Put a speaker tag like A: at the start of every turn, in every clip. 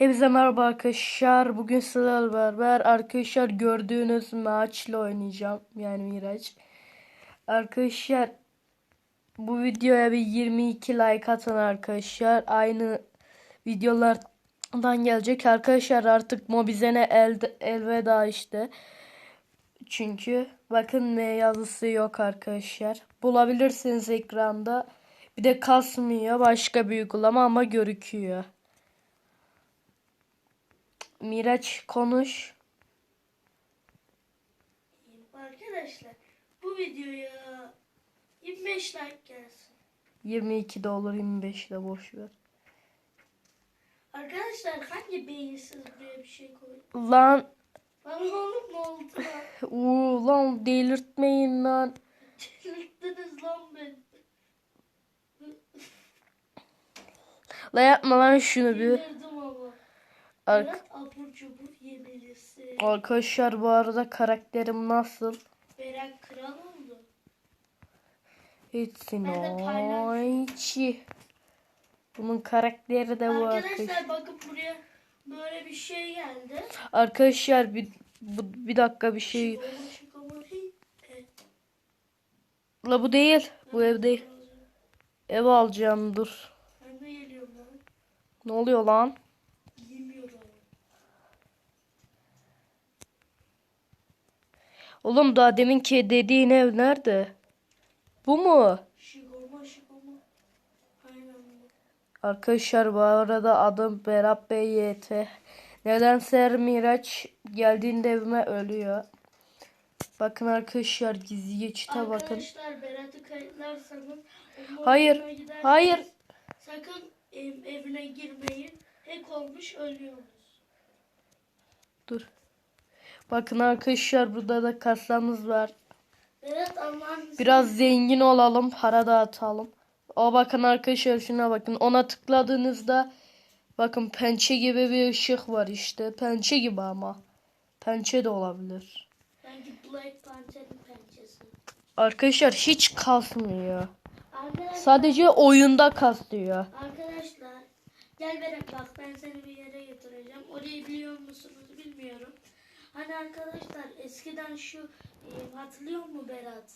A: Hepinize merhaba arkadaşlar. Bugün sizlerle beraber arkadaşlar gördüğünüz maçla oynayacağım. Yani Miraç. Arkadaşlar bu videoya bir 22 like atın arkadaşlar. Aynı videolardan gelecek. Arkadaşlar artık Mobizen'e el, elveda işte. Çünkü bakın ne yazısı yok arkadaşlar. Bulabilirsiniz ekranda. Bir de kasmıyor. Başka bir uygulama ama görüküyor. Miraç konuş.
B: Arkadaşlar bu videoya 25 like gelsin.
A: 22 de olur 25 de boş ver.
B: Arkadaşlar hangi beyinsiz buraya bir şey koydu?
A: Lan
B: Bana oğlum ne oldu lan?
A: uuu lan delirtmeyin lan.
B: Çelirttiniz lan beni.
A: La yapma lan şunu bir.
B: Delirdim ama.
A: Ar-
B: Berat abur cubur yemelisin.
A: arkadaşlar bu arada karakterim nasıl?
B: Berat kral oldu. Paylaş.
A: içi. Bunun karakteri de bu arkadaşlar.
B: Arkadaşlar bakın buraya böyle bir şey geldi.
A: Arkadaşlar bir bu, bir dakika bir şey.
B: Evet.
A: La bu değil. Bu ev değil. Ev alacağım dur.
B: Ben de geliyorum lan.
A: Ne oluyor lan? Oğlum daha deminki dediğin ev nerede? Bu mu? Arkadaşlar bu arada adım Berat Bey YT. Nedense Miraç geldiğinde evime ölüyor. Bakın arkadaşlar gizli geçite bakın.
B: Arkadaşlar Berat'ı kayıtlarsanız
A: Hayır, hayır.
B: Sakın ev- evine girmeyin. Hack olmuş ölüyoruz.
A: Dur. Bakın arkadaşlar burada da kasamız var.
B: Allah'ın izniyle-
A: Biraz zengin olalım, para dağıtalım. O bakın arkadaşlar şuna bakın. Ona tıkladığınızda bakın pençe gibi bir ışık var işte. Pençe gibi ama. Pençe de olabilir.
B: Sanki Black Panther'ın pençesi.
A: Arkadaşlar hiç kasmıyor.
B: Arkadaşlar,
A: Sadece oyunda kaslıyor.
B: arkadaşlar gel Berat bak ben seni bir yere götüreceğim. Orayı biliyor musunuz bilmiyorum. Hani arkadaşlar eskiden şu e, hatırlıyor mu Berat?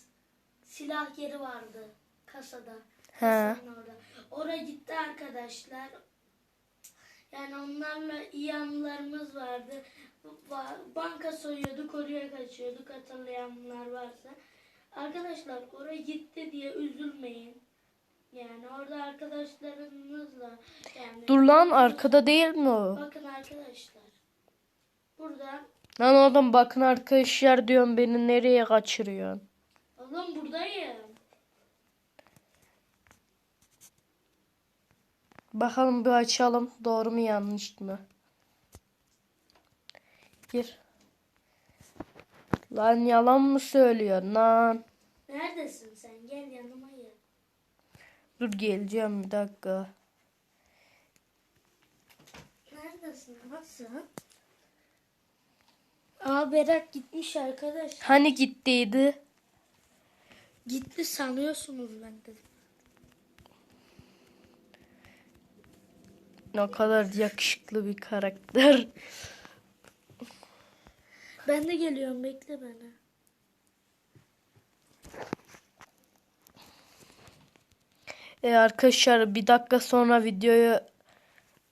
B: Silah yeri vardı kasada.
A: He.
B: Orada. Oraya gitti arkadaşlar. Yani onlarla iyi anılarımız vardı. Ba- Banka soyuyorduk, oraya kaçıyorduk hatırlayanlar varsa. Arkadaşlar oraya gitti diye üzülmeyin. Yani orada arkadaşlarınızla yani
A: Dur lan arkada değil mi o?
B: bakın arkadaşlar. Burada
A: Lan oğlum bakın arkadaşlar diyorum beni nereye kaçırıyorsun?
B: oğlum buradayım.
A: Bakalım bir açalım. Doğru mu yanlış mı? Gir. Lan yalan mı söylüyorsun lan?
B: Neredesin sen? Gel yanıma gel.
A: Dur geleceğim bir dakika.
B: Neredesin? Nasıl? Aa Berat gitmiş arkadaş.
A: Hani gittiydi?
B: Gitti sanıyorsunuz ben dedim.
A: Ne kadar yakışıklı bir karakter.
B: Ben de geliyorum bekle beni.
A: E arkadaşlar bir dakika sonra videoyu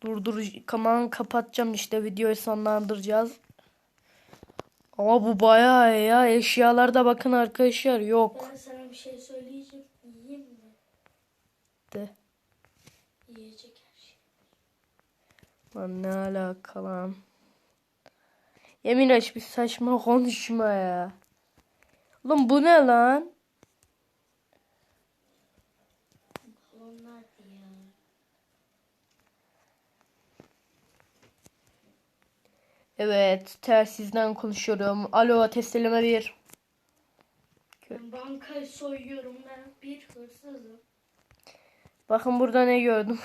A: durdur kamerayı kapatacağım işte videoyu sonlandıracağız. Ama bu bayağı iyi ya eşyalarda bakın arkadaşlar yok.
B: Ben sana bir şey söyleyeceğim. Yiyeyim mi?
A: De.
B: Yiyecek her şey.
A: Lan ne alaka lan. Yemin aç bir saçma konuşma ya. Oğlum bu ne lan?
B: Balonlar diye.
A: Evet telsizden konuşuyorum. Alo teslime bir.
B: Bankayı soyuyorum ben bir hırsızım.
A: Bakın burada ne gördüm.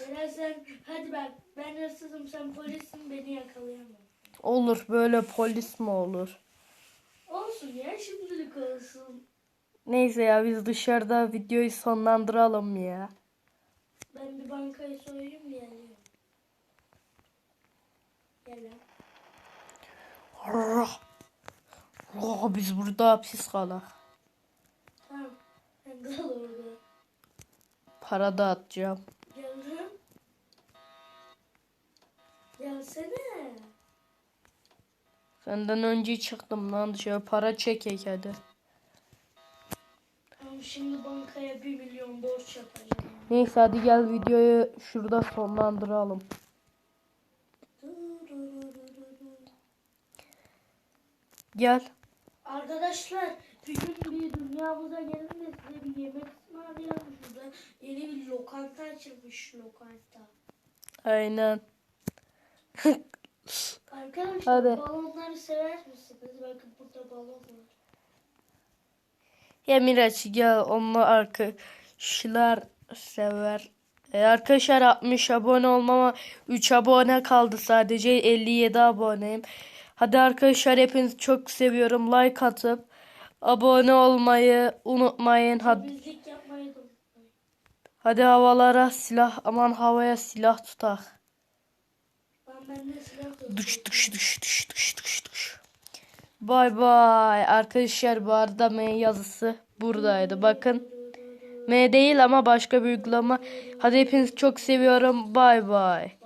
B: Berat sen hadi ben ben hırsızım sen polissin beni yakalayamam.
A: Olur böyle polis mi olur?
B: Olsun ya şimdilik olsun.
A: Neyse ya biz dışarıda videoyu sonlandıralım ya.
B: Ben bir bankayı soyayım geliyorum.
A: Rah. Biz burada hapis kalak.
B: Tamam. Kal orada.
A: Para dağıtacağım.
B: Geldim. Gelsene.
A: Senden önce çıktım lan dışarı para çekek hadi.
B: Tamam şimdi bankaya 1 milyon borç yapacağım.
A: Neyse hadi gel videoyu şurada sonlandıralım. Gel.
B: Arkadaşlar bir gün bir dünyamıza gelin de size bir yemek ısmarlayalım şurada. Yeni bir lokanta açılmış lokanta.
A: Aynen.
B: Arkadaşlar
A: Hadi.
B: balonları sever misiniz? Bakın burada balon var.
A: Ya Miraç gel onlar arkadaşlar sever. E, arkadaşlar 60 abone olmama 3 abone kaldı sadece 57 aboneyim. Hadi arkadaşlar hepinizi çok seviyorum. Like atıp abone olmayı unutmayın. Hadi, hadi havalara silah aman havaya silah tutak. Düş düş düş düş düş düş düş. Bay bay. Arkadaşlar bu arada M yazısı buradaydı. Bakın. M değil ama başka bir uygulama. Hadi hepinizi çok seviyorum. Bay bay.